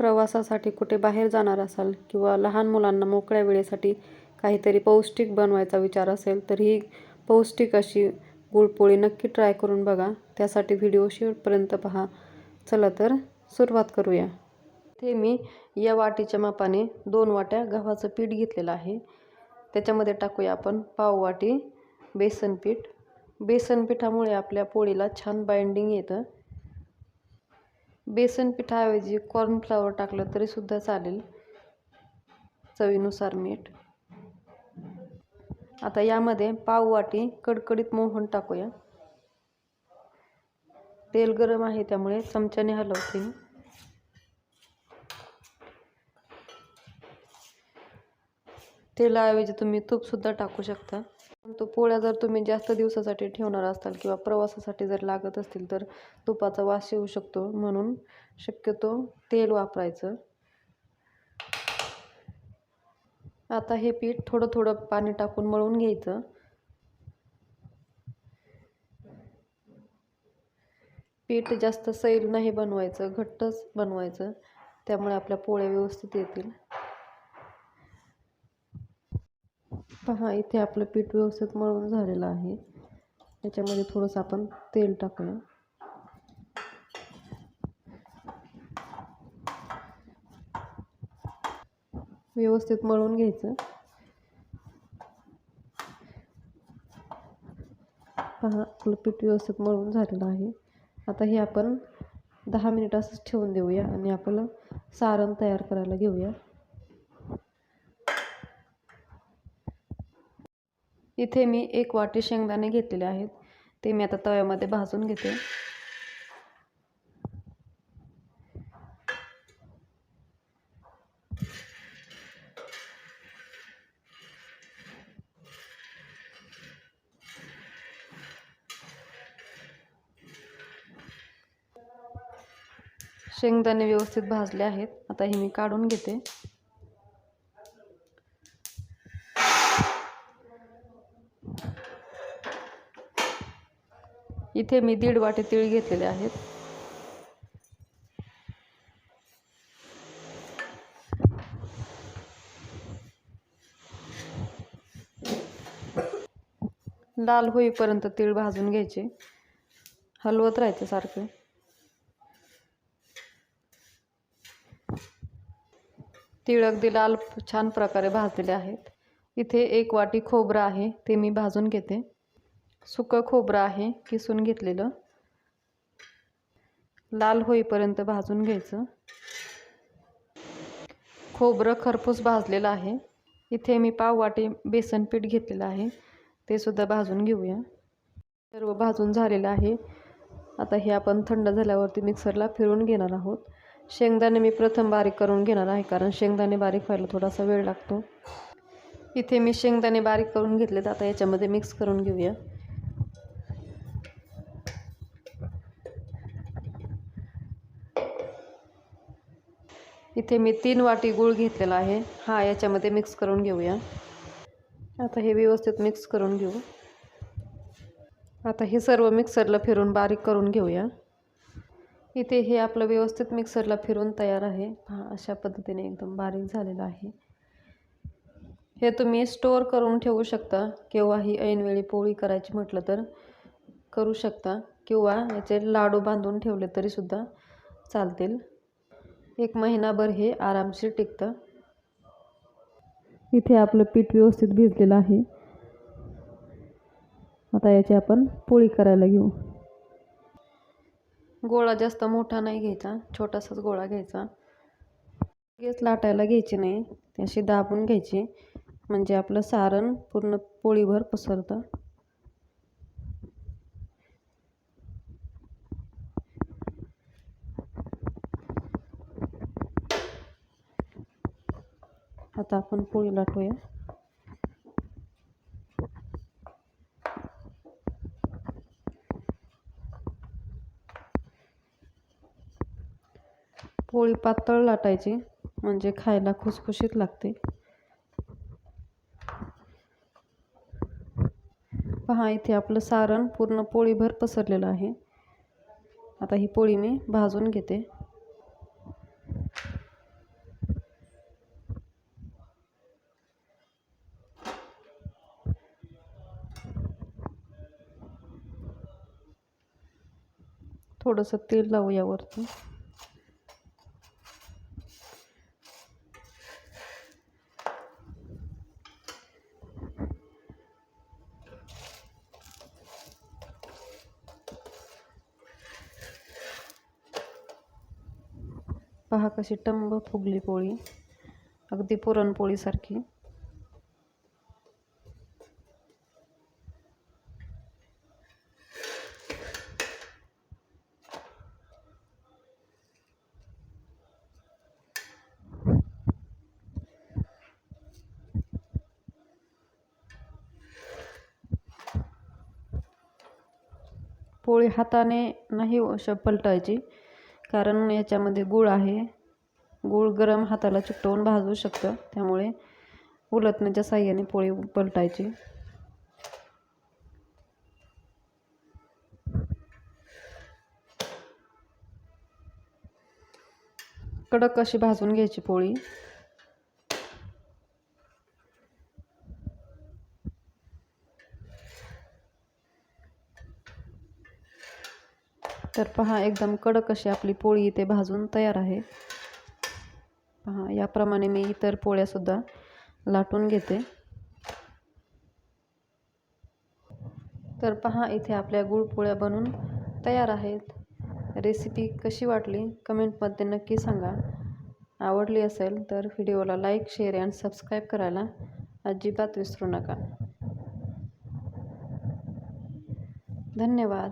प्रवासासाठी कुठे बाहेर जाणार असाल किंवा लहान मुलांना मोकळ्या वेळेसाठी काहीतरी पौष्टिक बनवायचा विचार असेल तर ही पौष्टिक अशी गुळपोळी नक्की ट्राय करून बघा. त्यासाठी व्हिडिओ शेवटपर्यंत पहा. चला तर सुरुवात करूया. ते मी या वाटीच्या मापाने दोन वाट्या गव्हाचं पीठ घेतलेलं आहे. त्याच्यामध्ये टाकूया आपण पाव वाटी बेसन पीठ. बेसन पिठामुळे आपल्या पोळीला छान बाइंडिंग येतं. बेसन पिठाऐवजी कॉर्नफ्लॉवर टाकलं तरीसुद्धा चालेल. चवीनुसार मीठ. आता यामध्ये पाव वाटी कडकडीत मोहन टाकूया. तेल गरम आहे त्यामुळे चमच्याने हलवते. मी तेलाऐवजी तुम्ही तूपसुद्धा टाकू शकता. परंतु पोळ्या जर तुम्ही जास्त दिवसासाठी ठेवणार असाल किंवा प्रवासासाठी जर लागत असतील तर तुपाचा वास येऊ शकतो म्हणून शक्यतो तेल वापरायचं. आता हे पीठ थोडं थोडं पाणी टाकून मळून घ्यायचं. पीठ जास्त सैल नाही बनवायचं घट्टच बनवायचं. त्यामुळे आपल्या पोळ्या व्यवस्थित येतील. पहा इथे आपलं पीठ व्यवस्थित मळून झालेलं आहे. त्याच्यामध्ये थोडंसं आपण तेल टाकूया. व्यवस्थित मळून घ्यायचं. पहा आपलं पीठ व्यवस्थित मळून झालेलं आहे. आता हे आपण दहा मिनिट असंच ठेवून देऊया आणि आपलं सारण तयार करायला घेऊया. इथे मी एक वाटी शेंगदाणे घेतलेले आहेत. ते मी आता तव्यामध्ये भाजून घेते. शेंगदाणे व्यवस्थित भाजले आहेत. आता हे मी काढून घेते. इथे मी दीड वाटी तीळ घेतलेले आहेत. लाल होईपर्यंत तीळ भाजून घ्यायचे. हलवत राहायचं सारखं. तीळ अगदी लाल छान प्रकारे भाजलेले आहेत. इथे एक वाटी खोबरं आहे ते मी भाजून घेते. सुकं खोबरं आहे किसून घेतलेलं. लाल होईपर्यंत भाजून घ्यायचं. खोबरं खरपूस भाजलेलं आहे. इथे मी पाव वाटी बेसन पीठ घेतलेलं आहे. ते सुद्धा भाजून घेऊया. सर्व भाजून झालेलं आहे. आता हे आपण थंड झाल्यावरती मिक्सरला फिरून घेणार आहोत. शेंगदाणे मी प्रथम बारीक करून घेणार आहे कारण शेंगदाणे बारीक व्हायला थोडासा वेळ लागतो. इथे मी शेंगदाणे बारीक करून घेतलेत. आता याच्यामध्ये मिक्स करून घेऊया. इथे मी तीन वाटी गूळ घेतलेला आहे. हा याच्यामध्ये मिक्स करून घेऊया. आता हे व्यवस्थित मिक्स करून घेऊ. आता हे सर्व मिक्सरला फिरून बारीक करून घेऊया. इथे हे आपलं व्यवस्थित मिक्सरला फिरून तयार आहे. हा अशा पद्धतीने एकदम बारीक झालेलं आहे. हे तुम्ही स्टोअर करून ठेवू शकता. केव्हाही ऐनवेळी पोळी करायची म्हटलं तर करू शकता. किंवा याचे लाडू बांधून ठेवले तरीसुद्धा चालतील. एक महिनाभर हे आरामशीर टिकतं. इथे आपलं पीठ व्यवस्थित भिजलेलं आहे. आता याची आपण पोळी करायला घेऊ. गोळा जास्त मोठा नाही घ्यायचा छोटासाच गोळा घ्यायचा. लगेच लाटायला घ्यायची नाही ती अशी दाबून घ्यायची. म्हणजे आपलं सारण पूर्ण पोळीभर पसरतं. आता आपण पोळी लाटूया. पोळी पातळ लाटायची म्हणजे खायला खुसखुशीत लागते. पहा इथे आपलं सारण पूर्ण पोळीभर पसरलेलं आहे. आता ही पोळी मी भाजून घेते. थोडंसं तेल लावू यावरती. पहा कशी टंब फुगली पोळी. अगदी पुरणपोळीसारखी. पोळी हाताने नाही श पलटायची. कारण याच्यामध्ये गूळ आहे. गूळ गरम हाताला चिकटवून भाजू शकतं. त्यामुळे उलटण्याच्या साह्याने पोळी पलटायची. कडक अशी भाजून घ्यायची पोळी. तर पहा एकदम कडक अशी आपली पोळी इथे भाजून तयार आहे. पहा याप्रमाणे मी इतर पोळ्यासुद्धा लाटून घेते. तर पहा इथे आपल्या गुळपोळ्या बनून तयार आहेत. रेसिपी कशी वाटली कमेंटमध्ये नक्की सांगा. आवडली असेल तर व्हिडिओला लाईक शेअर अँड सबस्क्राईब करायला अजिबात विसरू नका. धन्यवाद.